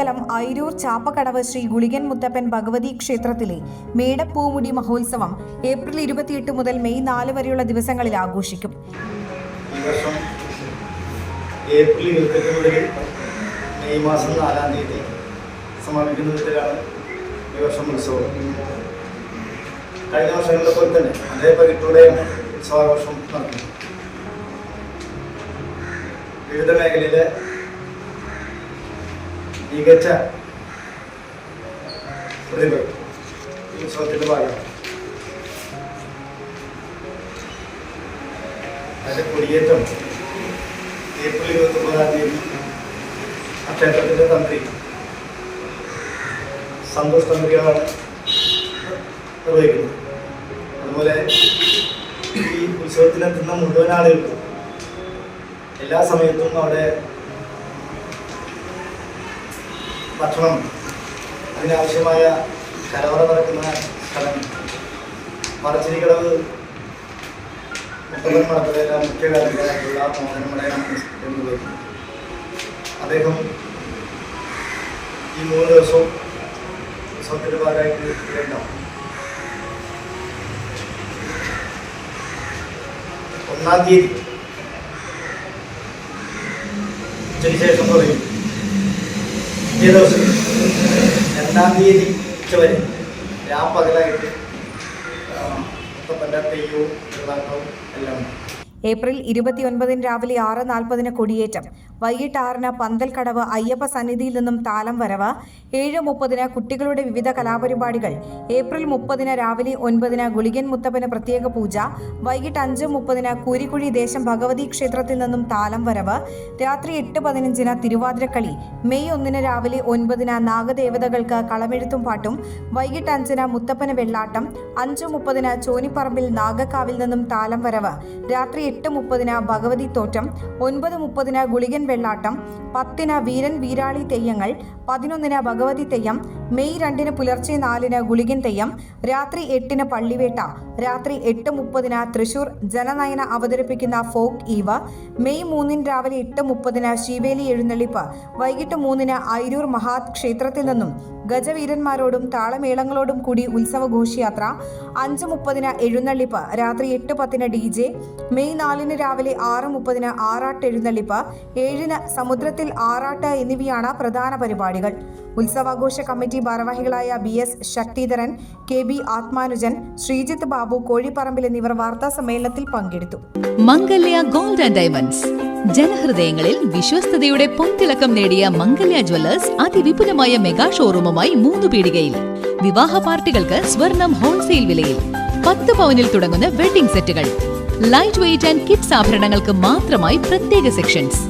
കോതമംഗലം ഐരൂർ ചാപ്പക്കടവ് ശ്രീ ഗുളികൻ മുത്തപ്പൻ ഭഗവതി ക്ഷേത്രത്തിലെ മേടപ്പൂമുടി മഹോത്സവം ഏപ്രിൽ ഇരുപത്തിയെട്ട് മുതൽ മെയ് നാല് വരെയുള്ള ദിവസങ്ങളിൽ ആഘോഷിക്കും. ഏപ്രിൽ ഇരുപത്തെട്ട് മുതൽ മെയ് ഈ വർഷം ഉത്സവം. കഴിഞ്ഞ വർഷങ്ങളിലെ പോലെ തന്നെ അതേ പരിട്ടോടെയാണ് ഉത്സവാഘോഷം നടത്തുന്നത് വിവിധ മേഖലയിലെ മികച്ച പ്രതിഭ ഈ ഉത്സവത്തിന്റെ ഭാഗമാണ് അതിന്റെ കൊടിയേറ്റം. ഏപ്രിൽ ഇരുപത്തൊമ്പതാം തീയതി. ആ ക്ഷേത്രത്തിന്റെ തന്ത്രി. സന്തോഷ് തന്ത്രികളാണ് നിർവഹിക്കുന്നത്. അതുപോലെ ഈ ഉത്സവത്തിനെത്തുന്ന മുഴുവൻ ആളുകൾക്കും എല്ലാ സമയത്തും അവിടെ ഭക്ഷണം അതിനാവശ്യമായ കലവറ പറക്കുന്ന സ്ഥലം. പറച്ചിരിക്കടവ് മുത്തമ്മൻ മഠത്തിലെ മുഖ്യ കാര്യങ്ങളായിട്ടുള്ള മോഹനമടയാണ് എന്നത് അദ്ദേഹം ഈ മൂന്ന് ദിവസവും ഉത്സവത്തിന്റെ ഭാഗമായിട്ട് ഒന്നാം തീയതി ഉച്ചയ്ക്ക് ശേഷം തുടങ്ങി. പിറ്റേ ദിവസം രണ്ടാം തീയതി ഉച്ചവരെ രാപ്പകലായിട്ട് മുത്തപ്പന്റെ തെയ്യവും എല്ലാം ഏപ്രിൽ ഇരുപത്തിയൊൻപതിന് രാവിലെ ആറ് നാൽപ്പതിന് കൊടിയേറ്റം. വൈകിട്ട് ആറിന് പന്തൽക്കടവ് അയ്യപ്പ സന്നിധിയിൽ നിന്നും താലം വരവ്. ഏഴ് മുപ്പതിന് കുട്ടികളുടെ വിവിധ കലാപരിപാടികൾ. ഏപ്രിൽ മുപ്പതിന് രാവിലെ ഒൻപതിന് ഗുളികൻ മുത്തപ്പന് പ്രത്യേക പൂജ. വൈകിട്ട് അഞ്ച് മുപ്പതിന് കൂരിക്കുഴി ദേശം ഭഗവതി ക്ഷേത്രത്തിൽ നിന്നും താലം വരവ്. രാത്രി എട്ട് പതിനഞ്ചിന് തിരുവാതിരക്കളി. മെയ് ഒന്നിന് രാവിലെ ഒൻപതിന് നാഗദേവതകൾക്ക് കളമെഴുത്തും പാട്ടും. വൈകിട്ട് അഞ്ചിന് മുത്തപ്പന് വെള്ളാട്ടം. അഞ്ച് മുപ്പതിന് ചോനിപ്പറമ്പിൽ നാഗക്കാവിൽ നിന്നും താലം വരവ്. രാത്രി എട്ട് മുപ്പതിന് ഭഗവതി തോറ്റം ഒൻപത് മുപ്പതിന് ഗുളികൻ വെള്ളാട്ടം പത്തിന് വീരൻ വീരാളി തെയ്യങ്ങൾ പതിനൊന്നിന് ഭഗവതി തെയ്യം മെയ് രണ്ടിന് പുലർച്ചെ നാലിന് ഗുളികൻ തെയ്യം രാത്രി എട്ടിന് പള്ളിവേട്ട രാത്രി എട്ട് മുപ്പതിന് തൃശൂർ ജനനയന അവതരിപ്പിക്കുന്ന ഫോക്ക് ഈവ മെയ് മൂന്നിന് രാവിലെ എട്ട് മുപ്പതിന് ശിവേലി എഴുന്നള്ളിപ്പ് വൈകിട്ട് മൂന്നിന് ഐരൂർ മഹാത് ക്ഷേത്രത്തിൽ നിന്നും ഗജവീരന്മാരോടും താളമേളങ്ങളോടും കൂടി ഉത്സവ ഘോഷയാത്ര അഞ്ച് മുപ്പതിന് എഴുന്നള്ളിപ്പ് രാത്രി എട്ട് പത്തിന് ഡി ജെ മെയ് നാലിന് രാവിലെ ആറ് മുപ്പതിന് ആറാട്ട് എഴുന്നള്ളിപ്പ് ഏഴിന് സമുദ്രത്തിൽ ആറാട്ട് എന്നിവയാണ് പ്രധാന പരിപാടികൾ. ഉത്സവാഘോഷ കമ്മിറ്റി ഭാരവാഹികളായ B S Sakthidharan K B Athmanujan Sreejith Babu Kozhiparambil എന്നിവർ വാർത്താ സമ്മേളനത്തിൽ പങ്കെടുത്തു. Mangalya gold and diamonds. ജനഹൃദയങ്ങളിൽ വിശ്വസ്തയുടെ പൊൻതിളക്കം നേടിയ മംഗല്യ ജ്വല്ലേഴ്സ് അതിവിപുലമായ മെഗാ ഷോറൂമുമായി മൂന്ന് പീടികയിൽ. വിവാഹ പാർട്ടികൾക്ക് സ്വർണം ഹോൾസെയിൽ വിലയിൽ. പത്ത് പവനിൽ തുടങ്ങുന്ന വെഡിംഗ് സെറ്റുകൾ. ലൈറ്റ് വെയിറ്റ് ആൻഡ് കിഡ്സ് ആഭരണങ്ങൾക്ക് മാത്രമായി പ്രത്യേക സെക്ഷൻസ്.